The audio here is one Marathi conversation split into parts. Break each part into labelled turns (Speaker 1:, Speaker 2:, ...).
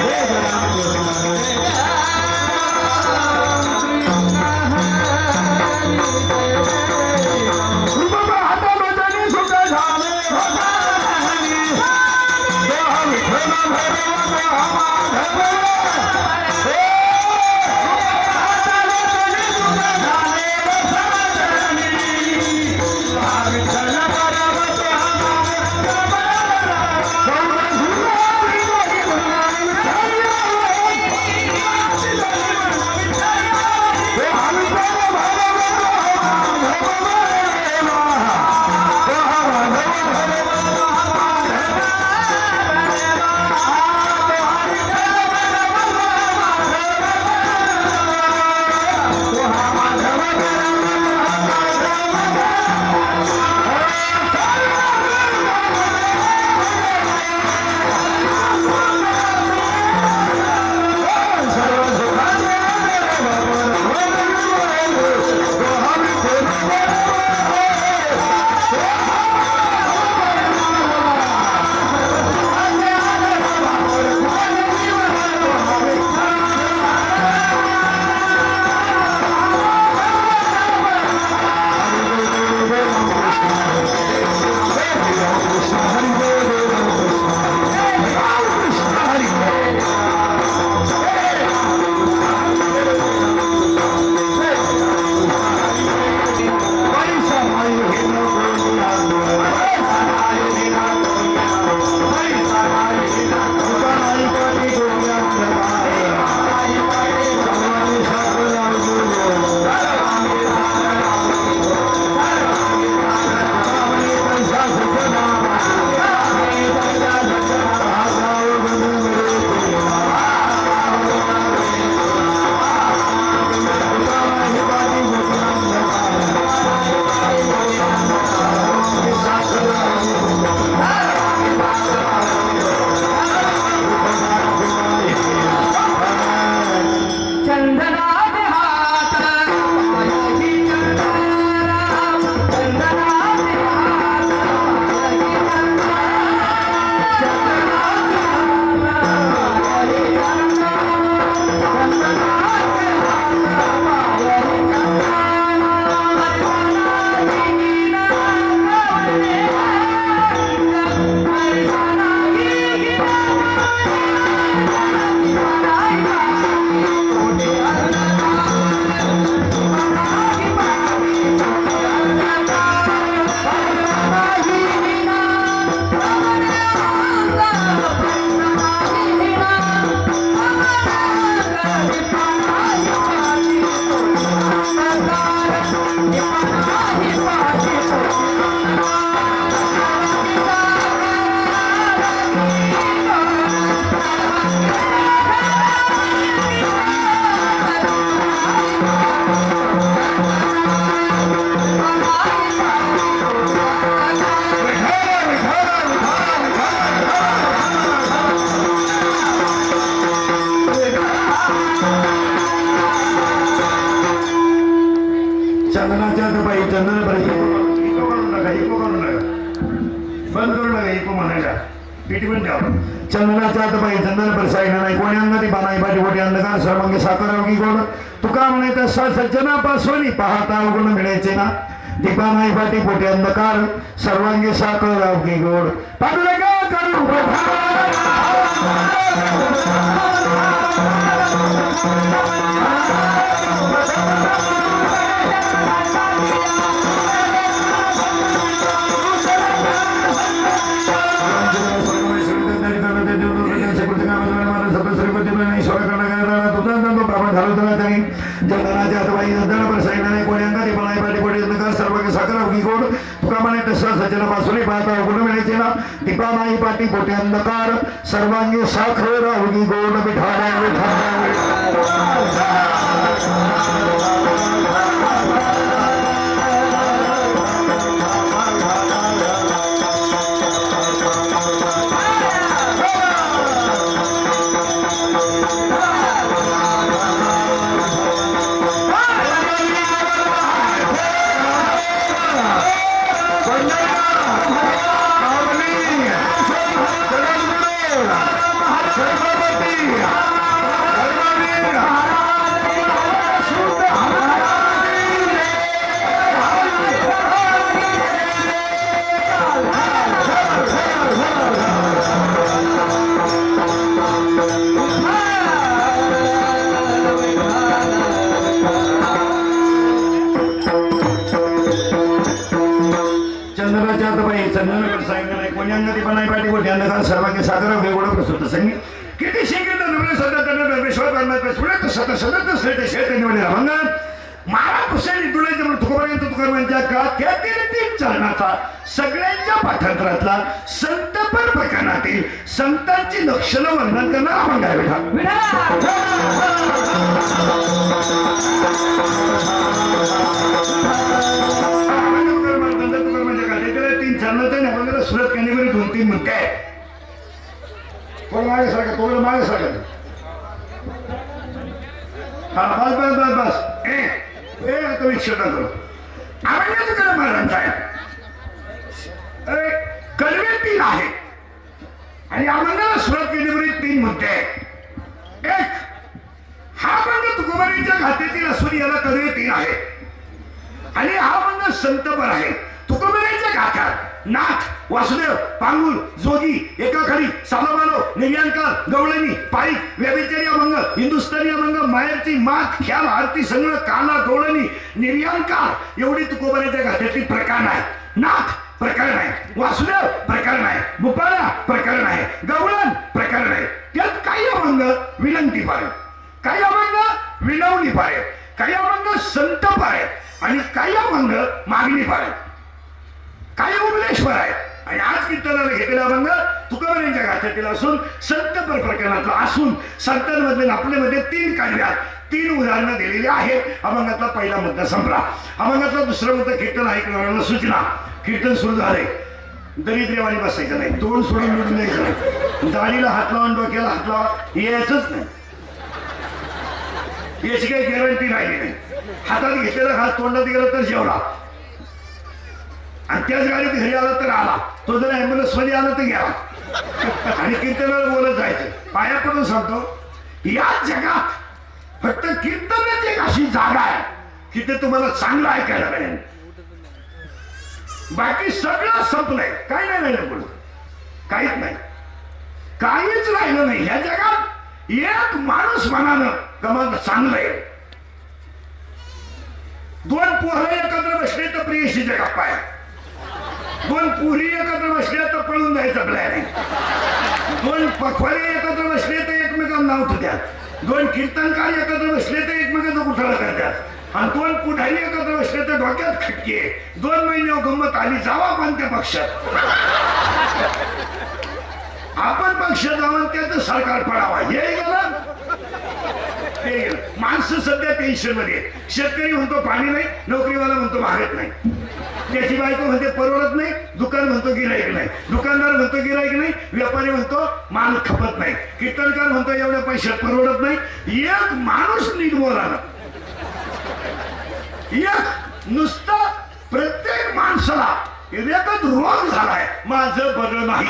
Speaker 1: Obrigado. चंदनाच्या चंदन
Speaker 2: इको करू नका इको करू नका बंद करू नका इको म्हणायला पिटी पण
Speaker 1: चंदनाच्या पाहिजे चंदन परसाईना नाही कोणी अंग बानाई पाठी मोठी अंधकार सर्वांगी साखर की गोड. तुका म्हणे तसा सज्जनापासून पाहता गुण मिळायचे ना दीपा नाही पाठी पोटी अंधकार सर्वांगी साखर की गोड पाठुरेगा करू पाठी पोटे अंधकार. सर्वांगी साखर अवघी गोड विठाला चंद्राच्या सांगितलं नाही कोणी अंगती पण नाही पाठी मोठी अंधकार सर्वांगी सागर वेगळं प्रसूत संगी किती शिंकित नवले सदा त्यांना परमेश्वर परमात्मा सुरत सत सतत श्रेत श्रेत निवडले रमंग मारा कुशली तुळायचं म्हणून तुकोपर्यंत तुकारांच्या काळात त्यातील तीन चरणाचा सगळ्यांच्या पाठांतरातला संतपर प्रकरणातील संतांची लक्षणं वर्णन करणारा अभंग आहे बेटा. म्हणून काय कोण मागे सारखं तोडलं मागे सारखं हा बस बस बस बस. ए ए आता विक्षेप करू. अरण्याचं करा महाराजांचा आहे कलवे तीन आहे आणि आम्हाला सुरुवात केली तीन मुद्दे आहेत. एक हा बंद तुकोबारीच्या खात्यातील असून याला कलवे तीन आहे आणि हा बंद संतपर आहे. तुकोबारीच्या गाथ्यात नाथ वासुदेव पांगुल जोगी एकाखडी सालोबालो निर्यांकार गवळणी पाईक व्यभिचारी अभंग हिंदुस्थानी अभंग माहेरची मात ख्याल आरती संग्रह काला गवळणी निर्यांकार एवढी तुकोबारीच्या गाथ्यातली प्रकार आहे नाथ प्रकरण आहे वासुदेव प्रकरण आहे भूपाळा प्रकरण आहे गवळण प्रकरण आहे त्यात काही अभंग विनंती पारे काही अभंग विनवणी पारे काही अभंग संत पारे आणि काही अभंग मागणी पारे काही उपदेशवर आहे आणि आज कीर्तनाला घेतलेला अभंग तुकाबऱ्यांच्या गाथ्यातील असून संतपर प्रकरणातला असून संतांमधले आपल्यामध्ये तीन काढव्यात तीन उदाहरणं दिलेली आहेत अभंगातला पहिला मुद्दा संपला. अभंगातला दुसरा मुद्दा कीर्तन ऐकणाऱ्यांना सूचना. कीर्तन सुरू झाले दरिद्र्यवाणी बसायचं नाही. तोंड सोडून मिळून द्यायचं नाही. दाढीला हात लावून डोक्याला हात लावा. यायचंच नाही. याची काही गॅरंटी राहिली नाही. हातात घेतलेला घास तोंडात गेला तर जेवला. आणि त्याच गाडीत घरी आला तर आला. तो जर ऍम्ब्युलन्समध्ये आला तर गेला आणि कीर्तनाला बोलत जायचं. पाया पडून सांगतो या जगात फक्त कीर्तनच एक अशी जागा आहे की ते तुम्हाला चांगलं ऐकायला मिळेल. बाकी सगळं संपलंय. काय नाही राहिलं पुढं काहीच नाही. काहीच राहिलं नाही. ह्या जगात एक माणूस म्हणानं कमाल चांगलंय. दोन पोहरे एकत्र बसले तर प्रियशीच्या गप्पा आहे दोन पुरी एकत्र बसल्या तर पळून जायचं प्लॅन नाही. दोन पखवारे एकत्र बसले तर एकमेकांना नाव द्या दोन कीर्तनकार एकत्र बसले तर एकमेकांचं कुठाला करतात? आणि दोन पुढारी एकत्र बसले तर डोक्यात खटके. दोन महिने गंमत आली जावा पण त्या पक्षात? आपण पक्ष जाऊन त्याचं सरकार पडावा. हे गेलं. माणसं सध्या टेन्शनमध्ये शेतकरी म्हणतो पाणी नाही नोकरीवाला म्हणतो भागत नाही. त्याची बायको म्हणते परवडत नाही दुकान म्हणतो गिराईक नाही. दुकानदार म्हणतो गिराईक नाही व्यापारी म्हणतो माल खपत नाही. कीर्तनकार म्हणतो एवढ्या पैशात परवडत नाही. एक माणूस नीट बोलाला एक नुसतं प्रत्येक माणसाला एकच रोग झालाय माझं बरं नाही.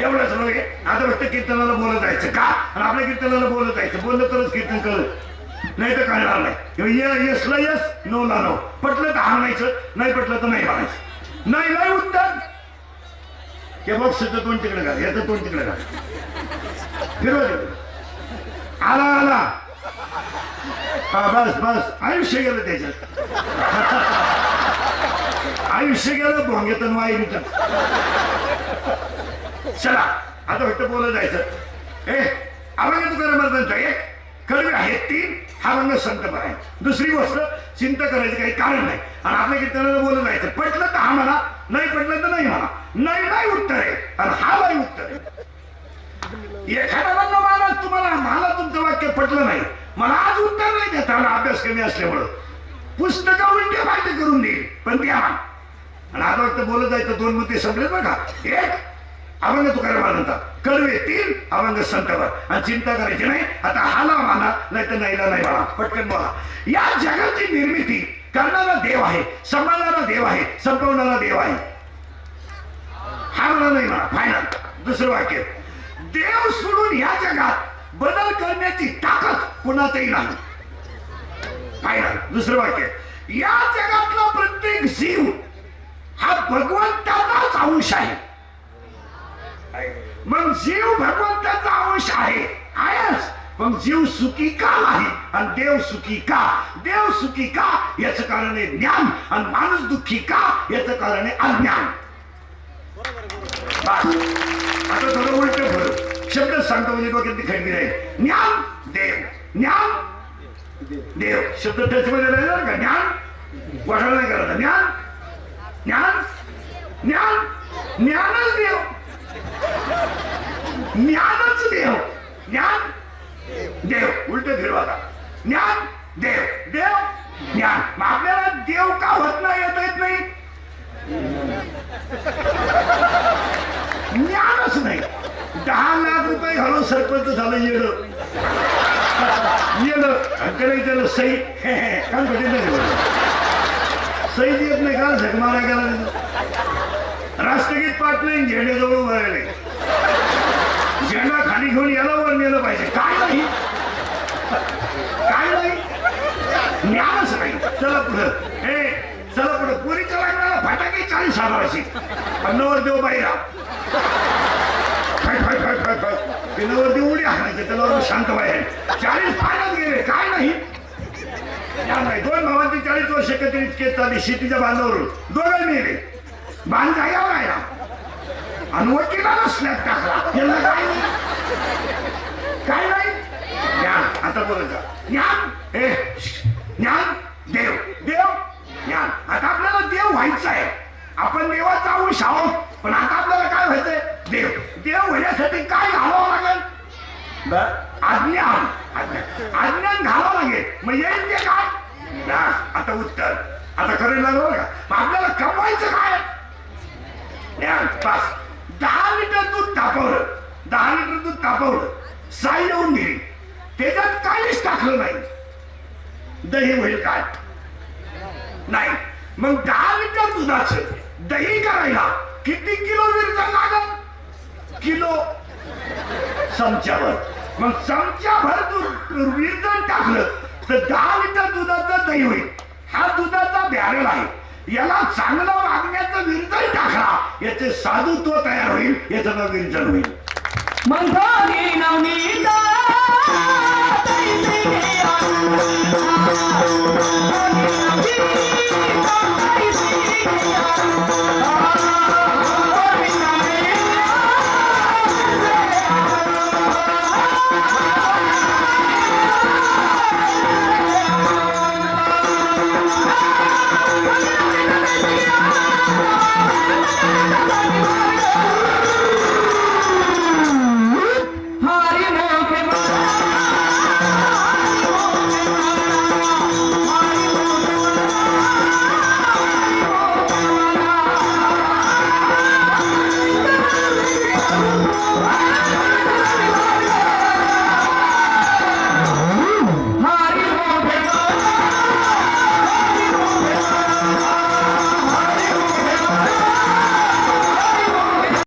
Speaker 1: एवढंच नव्हे आता फक्त कीर्तनाला बोलत जायचं. का? आणि आपल्या कीर्तनाला बोलत जायचं. बोललं तरच कीर्तन कळत नाही तर कळणार नाही. किंवा येस यसला यस नो ला नो. पटलं तर हाणायचं नाही पटलं तर नाही म्हणायचं. नाही नाही उत्तर. हे बघ सुद्धा तोंड तिकडे घाल. याचं तोंड तिकडे घाल. फिरव आला आला. हा बस बस. आयुष्य गेलं त्याच्यात. आयुष्य गेलं भोंगेतन वाईट चला आता फक्त बोलत जायचं. ए अभंग तुकाराम महाराजांचा एक. कडवे आहेत तीन हा रंग संत आहे. दुसरी गोष्ट चिंता करायची काही कारण नाही. आणि आपल्या कीर्तनाला बोलत जायचं. पटलं तर हा म्हणा नाही पटलं तर नाही म्हणा. नाही नाही उत्तर आहे. आणि हा नाही उत्तर आहे. एखादा म्हणलं महाराज तुम्हाला मला तुमचं वाक्य पटलं नाही. मला आज उत्तर नाही देत आला अभ्यास कमी असल्यामुळं. पुस्तकं उलटे फालटे करून देईल. पण द्या. आणि आता वाटतं बोलत जायचं दोन मुद्दे संपलेत बघा. एक अभंग तुकाराम महाराजांचा कडवे येतील अभंग संतावर आणि चिंता करायची नाही आता हाला माना नाही तर नाहीला नाही म्हणा पटकन बोला या जगाची निर्मिती करणारा देव आहे सांभाळणारा देव आहे संपवणारा देव आहे हा म्हणा नाही म्हणा फायनल दुसरं वाक्य देव सोडून या जगात बदल करण्याची ताकद कुणातही नाही फायनल दुसरं वाक्य या जगातला प्रत्येक जीव हा भगवंताचाच अंश आहे मग जीव भगवंताचा अंश आहे. आहेच. मग जीव सुखी का नाही? आणि देव सुखी का? देव सुखी का? याच कारण आहे ज्ञान. आणि माणूस दुःखी का? याच कारण आहे अज्ञान. आता थोडं उलट भर शब्द सांगतो म्हणजे डोक्यात खडकी राहील ज्ञान देव. ज्ञान देव. शब्द त्याच्यामध्ये राहिला का? ज्ञान. वाटायला नाही करायचं. ज्ञान ज्ञान ज्ञान ज्ञान ज्ञानच देव. ज्ञान देव. उलट फिरवा ज्ञान देव. देव ज्ञान. मग आपल्याला देव का होत नाही येता येत नाही? ज्ञानच नाही. दहा लाख रुपये घालून सरपंच झालं येड येडकडे त्याला. सई. काम भेटेल नाही सई येत नाही का? झक गेला राष्ट्रगीत पाठ नाही घेण्याजवळ उभं झेंडा खाली घेऊन याला वर नेलं पाहिजे. काय नाही? काय नाही? ज्ञानच नाही. चला पुढं. हे चला पुढं. पुरीच्या लग्नाला फटाके चाळीस हजाराची. अन्नवर देव बाईरा फाय फाय फाय फाय फाय ते नवरती उडी हाणायचे त्याला शांत बाहेर चाळीस पाण्यात गेले. काय नाही? नाही. दोन भावांची चाळीस वर्ष एकत्रित केस चालली शेतीच्या बांधावरून. दोघं मेले बांध जाग्यावर राहिला आणि वकिलाला नसण्यात टाकला याला काय नाही? काय नाही? ज्ञान. आता बोलायचं ज्ञान? हे ज्ञान? देव. देव? ज्ञान. आता आपल्याला देव व्हायचं आहे. आपण देवाचा अंश आहोत. पण आता आपल्याला काय व्हायचंय? देव. देव होण्यासाठी काय घालावं लागेल? अज्ञान. अज्ञान. अज्ञान घालावं लागेल. मग येईल ते काय? ना, आता उत्तर. आता खरं लागलं का मग आपल्याला कमवायचं काय? ज्ञान. पास दहा लिटर दूध तापवलं. दहा लिटर दूध तापवलं. साई येऊन गेली त्याच्यात काहीच टाकलं नाही. दही होईल काय? नाही. मग दहा लिटर दुधाचं दही करायला किती किलो विरजण लागल? किलो. चमच्यावर मग चमच्याभर दूध विरजण टाकलं तर दहा लिटर दुधाचं दही होईल. हा दुधाचा बॅरल आहे. याला चांगलं वागण्याचं विरजण टाकला याचे साधुत्व तयार होईल याचं नाव विरजण होईल.
Speaker 3: मंथनी नवनीता तैसे